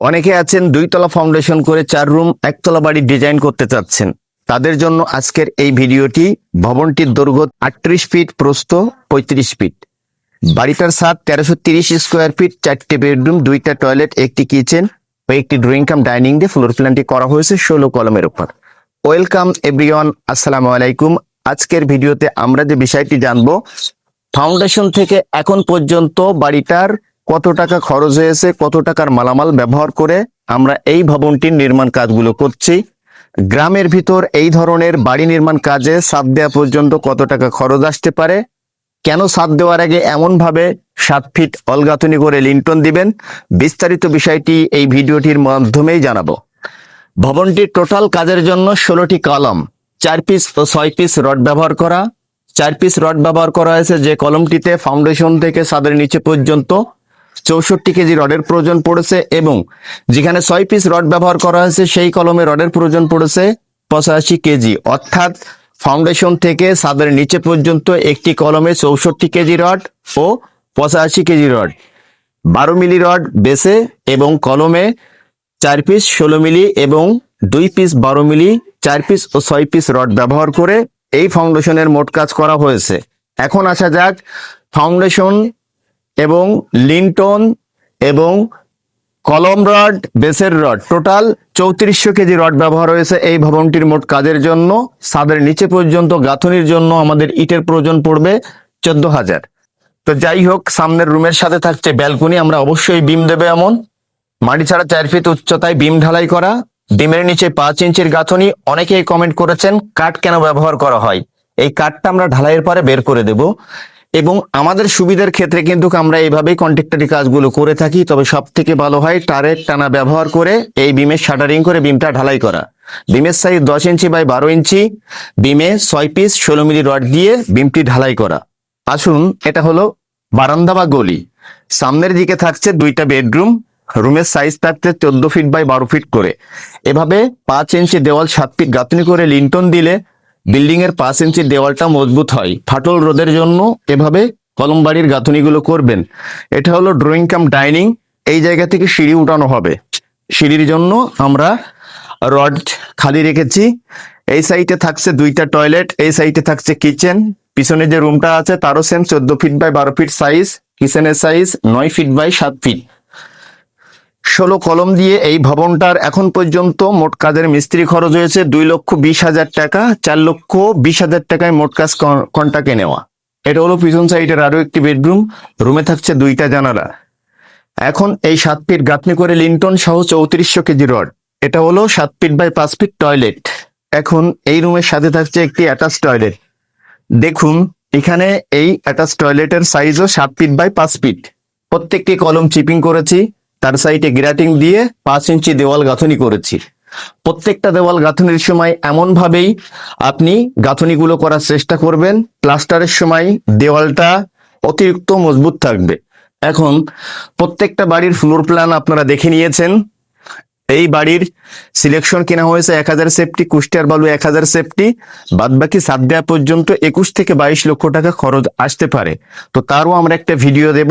অনেকে আছেন দুইতলা ফাউন্ডেশন করে চার রুম একতলা বাড়ি ডিজাইন করতে চাচ্ছেন। তাদের জন্য আজকের এই ভিডিওটি ভবনটির দৈর্ঘ্য আটত্রিশ ফিট প্রস্থ পঁয়ত্রিশ ফিট বাড়িটার ছাদ তেরোশো তিরিশ স্কোয়ার ফিট চারটে বেডরুম দুইটা টয়লেট একটি কিচেন ও একটি ড্রয়িং কাম ডাইনিং দিয়ে ফ্লোর প্ল্যানটি করা হয়েছে ষোলো কলমের উপর। ওয়েলকাম এভরিওয়ান আসসালামু আলাইকুম। আজকের ভিডিওতে আমরা যে বিষয়টি জানব ফাউন্ডেশন থেকে এখন পর্যন্ত বাড়িটার কত টাকা খরচ হয়েছে, কত টাকার মালামাল ব্যবহার করে আমরা এই ভবনটির নির্মাণ কাজগুলো করছি। গ্রামের ভিতর এই ধরনের বাড়ি নির্মাণ কাজে সাত দেওয়া পর্যন্ত কত টাকা খরচ আসতে পারে? কেন সাত দেওয়ার আগে এমনভাবে সাত ফিট অলগাথনি করে লিন্টন দিবেন? বিস্তারিত বিষয়টি এই ভিডিওটির মাধ্যমেই জানাব। ভবনটির টোটাল কাজের জন্য ষোলোটি কলম, চার পিস ও ছয় পিস রড ব্যবহার করা। চার পিস রড ব্যবহার করা হয়েছে যে কলমটিতে ফাউন্ডেশন থেকে সাদের নিচে পর্যন্ত। চৌষট্টি কেজি রডের প্রয়োজন পড়েছে এবং যেখানে ছয় পিস রড ব্যবহার করা হয়েছে, সেই কলমে রডের প্রয়োজন পড়েছে পঁচাশি কেজি। অর্থাৎ ফাউন্ডেশন থেকে সাদের নিচে পর্যন্ত একটি কলমে চৌষট্টি কেজি রড ও পঁচাশি কেজি রড বারো মিলি রড বেসে এবং কলমে চার পিস ষোলো মিলি এবং দুই পিস বারো মিলি, চার পিস ও ছয় পিস রড ব্যবহার করে এই ফাউন্ডেশনের মোট কাজ করা হয়েছে। এখন আসা যাক ফাউন্ডেশন এবং লিন্টন এবং কলম রড, বেসের রড। টোটাল চৌত্রিশশো কেজি রড ব্যবহার হয়েছে এই ভবনটির মোট কাজের জন্য। সাদের নিচে পর্যন্ত গাঁথনির জন্য আমাদের ইটের প্রয়োজন পড়বে চোদ্দ হাজার। তো যাই হোক, সামনের রুমের সাথে থাকছে ব্যালকনি, আমরা অবশ্যই বিম দেবে এমন। মাটি ছাড়া চার ফিট উচ্চতায় বিম ঢালাই করা। বিমের নিচে পাঁচ ইঞ্চির গাঁথনি, অনেকেই কমেন্ট করেছেন, কাঠ কেন ব্যবহার করা হয়? এই কাঠটা আমরা ঢালাইয়ের পরে বের করে দেব। এবং আমাদের সুবিধার ক্ষেত্রে কিন্তু আমরা এইভাবেই কন্ট্রাক্টরি কাজগুলো করে থাকি। তবে সব থেকে ভালো হয় টারের টানা ব্যবহার করে এই বিমের শাটারিং করে বিমটা ঢালাই করা। বিমের সাইজ দশ ইঞ্চি বাই বারো ইঞ্চি বিমে ছয় পিস ষোলো মিলি রড দিয়ে বিমটি ঢালাই করা। আসুন, এটা হলো বারান্দা বা গলি। সামনের দিকে থাকছে দুইটা বেডরুম রুমের সাইজ থাকছে চোদ্দ ফিট বাই বারো ফিট করে। এভাবে পাঁচ ইঞ্চি দেওয়াল সাত ফিট গাঁথনি করে লিন্টন দিলে বিল্ডিং এর পাঁচ ইঞ্চি দেওয়ালটা মজবুত হয়। ফাটল রোদের জন্য এভাবে কলম বাড়ির গাঁথনিগুলো করবেন। এটা হলো ড্রয়িং কাম ডাইনিং এই জায়গা থেকে সিঁড়ি উঠানো হবে। সিঁড়ির জন্য আমরা রড খালি রেখেছি। এই সাইডে থাকছে দুইটা টয়লেট এই সাইডে থাকছে কিচেন পিছনে যে রুমটা আছে তারও সেম চোদ্দ ফিট বাই বারো ফিট সাইজ কিচেনের সাইজ নয় ফিট বাই সাত ফিট ষোলো কলম দিয়ে এই ভবনটার এখন পর্যন্ত মোট কাজের মিস্ত্রি খরচ হয়েছে দুই লক্ষ বিশ হাজার টাকা, চার লক্ষ বিশ হাজার টাকায় মোট কাজ কন্টাকে নেওয়া। এটা হলো পিছন সাইডের আরও একটি বেডরুম, রুমে থাকছে দুইটা জানালা। এখন এই সাত ফিট গাঁথনি করে লিন্টন সহ চৌত্রিশশো কেজি রড। এটা হলো সাত ফিট বাই পাঁচ ফিট টয়লেট। এখন এই রুমের সাথে থাকছে একটি অ্যাটাচ টয়লেট। দেখুন, এখানে এই অ্যাটাচ টয়লেটের সাইজও সাত ফিট বাই পাঁচ ফিট। প্রত্যেকটি কলম চিপিং করেছি। তার সাইডে গ্রাটিং দিয়ে পাঁচ ইঞ্চি দেওয়াল গাঁথনি করেছি। প্রত্যেকটা দেওয়াল গাঁথনির সময় এমন ভাবেই আপনি গাঁথনিগুলো করার চেষ্টা করবেন। প্লাস্টারের সময় দেওয়ালটা অতিরিক্ত মজবুত থাকবে। এখন প্রত্যেকটা বাড়ির ফ্লোর প্ল্যান আপনারা দেখে নিয়েছেন। এই বাড়ির সিলেকশন কেনা হয়েছে এক হাজার সেফটি কুষ্টিয়ার বালু এক হাজার সেফটি বাদ বাকি সাত দেওয়া পর্যন্ত একুশ থেকে বাইশ লক্ষ টাকা খরচ আসতে পারে। তো তারও আমরা একটা ভিডিও দেব।